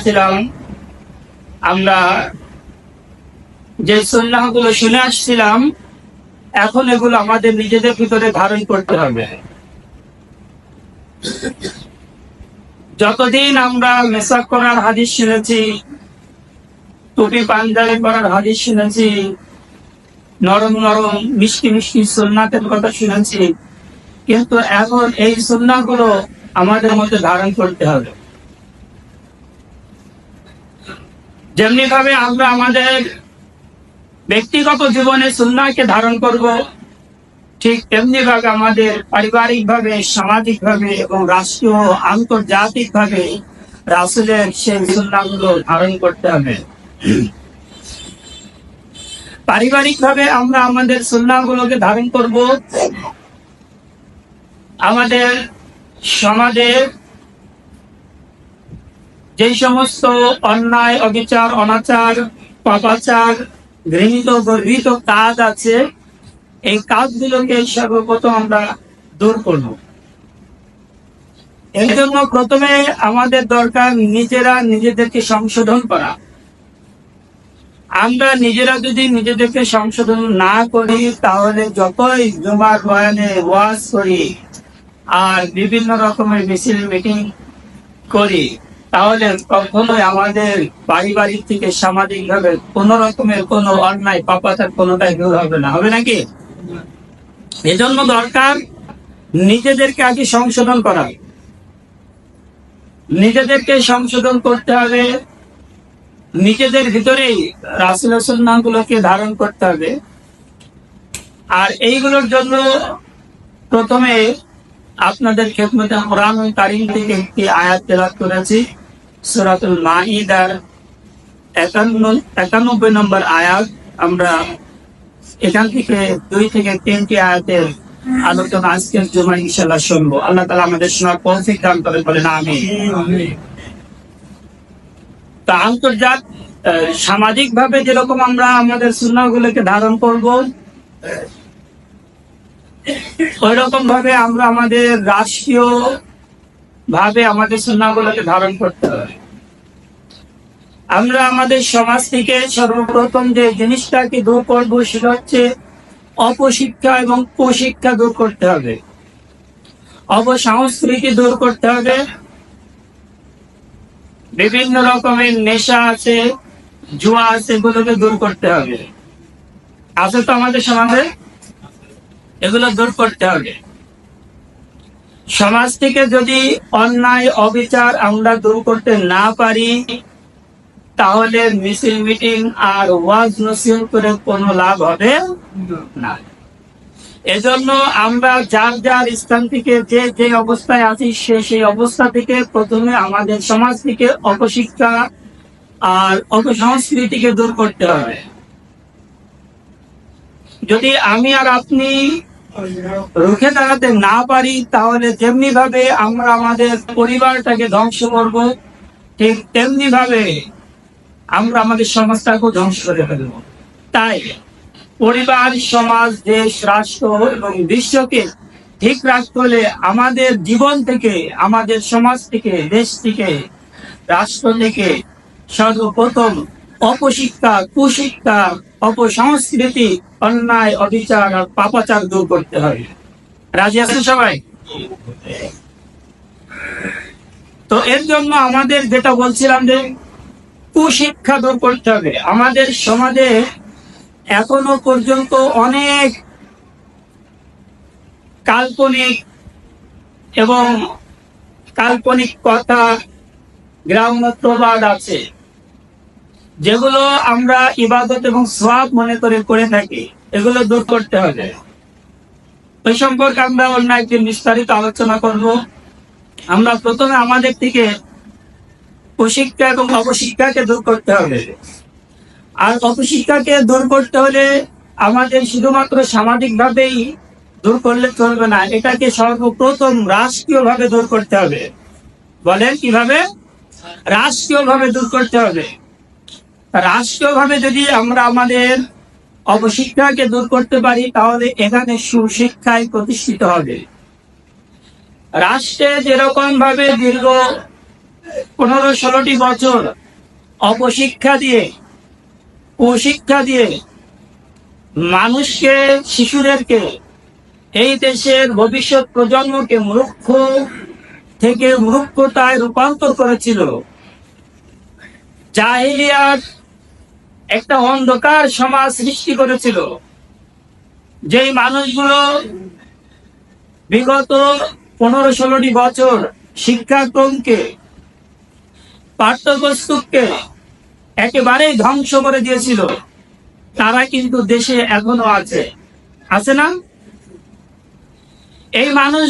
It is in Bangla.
আসছিলাম, আমরা যে সন্ন্যাহগুলো শুনে আসছিলাম, এখন এগুলো আমাদের নিজেদের ভিতরে ধারণ করতে হবে। যতদিন আমরা মেসাক করার হাদিস শুনেছি, টুপি পাঞ্জাবি করার হাদিস শুনেছি, নরম নরম মিষ্টি মিষ্টি সুন্নাতের কথা শুনেছি, কিন্তু এখন এই সুন্নাগুলো আমাদের মধ্যে ধারণ করতে হবে। যেমনি ভাবে আমরা আমাদের ব্যক্তিগত জীবনে সুন্নাকে ধারণ করব, ঠিক তেমনি ভাবে আমাদের পারিবারিক ভাবে সামাজিক ভাবে এবং রাষ্ট্রীয় আন্তর্জাতিক ভাবে রাসুলের সেই সুন্নাগুলো ধারণ করতে হবে। পারিবারিক ভাবে আমরা আমাদের সুন্নাগুলোকে ধারণ করব। আমাদের সমাজে যে সমস্ত অন্যায়, অবিচার, অনাচার, পাপাচার, ঘৃণিত, গর্বিত কাজ আছে, এই কাজগুলোকে সর্বপ্রথম আমরা দূর করব। এর জন্য প্রথমে আমাদের দরকার নিজেরা নিজেদেরকে সংশোধন করা। আমরা নিজেরা যদি নিজেদেরকে সংশোধন না করি, তাহলে যতই জমার বয়ানে ওয়াজ করি আর বিভিন্ন রকমের মিছিল, মিটিং করি তাহলে কখনোই আমাদের পারিবারিক থেকে সামাজিক ভাবে কোন রকমের কোন অন্যায়, পাপাচার কোনোটাই দূর হবে না। হবে নাকি? এজন্য দরকার নিজেদেরকে আগে সংশোধন করা। নিজেদেরকে সংশোধন করতে হবে। নিজেদের ভিতরেই রাসুল গুলোকে ধারণ করতে হবে। আর এইগুলোর জন্য প্রথমে আপনাদের খেদমতে কোরআন কারিম থেকে একটি আয়াত তেলাত করেছি। সুরাতুল মাহিদার একানব্বই নম্বর আয়াত। আমরা এখান থেকে দুই থেকে তিনটি আয়াতের আলোচনা আজকের জমা ইনশাল্লাহ শুনব। আল্লাহ তালা আমাদের শোনার কৌফিক দান করে বলেন আমি তা আন্তর্জাত সামাজিক ভাবে যেরকম আমরা আমাদের সুন্নাগুলোকে ধারণ করব ওই রকম ভাবে আমরা আমাদের রাষ্ট্রীয় ভাবে আমাদের সুন্নাগুলোকে ধারণ করতে হবে। আমরা আমাদের সমাজ থেকে সর্বপ্রথম যে জিনিসটাকে দূর করব সেটা হচ্ছে অপশিক্ষা এবং কুশিক্ষা দূর করতে হবে। অপসংস্কৃতি দূর করতে হবে। বিভিন্ন রকমের নেশা আছে, জুয়া আছে, এগুলোকে দূর করতে হবে। আছে তো আমাদের সমাজে? এগুলো দূর করতে হবে। সমাজ থেকে যদি অন্যায়, অবিচার আমরা দূর করতে না পারি, তাহলে মিছিল, মিটিং আর ওয়াজ নসিহত করে কোনো লাভ হবে না। এজন্য আমরা যার যার স্থান থেকে যে যে অবস্থায় আছি, সে সেই অবস্থা থেকে প্রথমে আমাদের সমাজ থেকে অপশিক্ষা আর অপসংস্কৃতিকে দূর করতে হবে। যদি আমি আর আপনি রুখে দাঁড়াতে না পারি, তাহলে যেমনি ভাবে আমরা আমাদের পরিবারটাকে ধ্বংস করব, ঠিক তেমনি ভাবে আমরা আমাদের সমাজটাকেও ধ্বংস করে ফেলব। তাই পরিবার, সমাজ, দেশ, রাষ্ট্র এবং বিশ্বকে ঠিক রাখতে হলে আমাদের জীবন থেকে, আমাদের সমাজ থেকে, দেশ থেকে, রাষ্ট্র থেকে সর্বপ্রথম অপশিক্ষা, কুশিক্ষা, অপসংস্কৃতি, অন্যায়, অবিচার আর পাপাচার দূর করতে হবে রাজি আছেন সবাই? তো এর জন্য আমাদের যেটা বলছিলাম যে, কুশিক্ষা দূর করতে হবে। আমাদের সমাজে এখনও পর্যন্ত অনেক কাল্পনিক এবং কাল্পনিক কথা, গ্রাম্য প্রবাদ আছে। যেগুলো আমরা ইবাদত এবং সোয়াব মনে করে করে থাকি, এগুলো দূর করতে হবে। ওই সম্পর্কে আমরা অন্য একদিন বিস্তারিত আলোচনা করব। আমরা প্রথমে আমাদের থেকে কুশিক্ষা এবং অপশিক্ষাকে দূর করতে হবে। আর অপশিক্ষাকে দূর করতে হলে আমাদের শুধুমাত্র সামাজিক ভাবেই দূর করলে চলবে না, এটাকে সর্বপ্রথম রাষ্ট্রীয় ভাবে দূর করতে হবে। বলেন কীভাবে? রাষ্ট্রীয় ভাবে দূর করতে হবে। রাষ্ট্রীয় ভাবে যদি আমরা আমাদের অপশিক্ষাকে দূর করতে পারি, তাহলে এখানে সুশিক্ষায় প্রতিষ্ঠিত হবে। রাষ্ট্রে যেরকম ভাবে দীর্ঘ পনেরো ষোলোটি বছর অপশিক্ষা দিয়ে, কুশিক্ষা দিয়ে মানুষকে, শিশুদেরকে এই দেশের ভবিষ্যৎ প্রজন্মকে মূর্খ থেকে মূর্খতায় রূপান্তর করেছিল। জাহিলিয়ার একটা অন্ধকার সমাজ সৃষ্টি করেছিল। যেই মানুষগুলো বিগত পনেরো ষোলোটি বছর শিক্ষাক্রমকে, পাঠ্যপুস্তককে একেবারেই ধ্বংস করে দিয়েছিল, তারা কিন্তু দেশে এখনও আছে। আছে না? এই মানুষ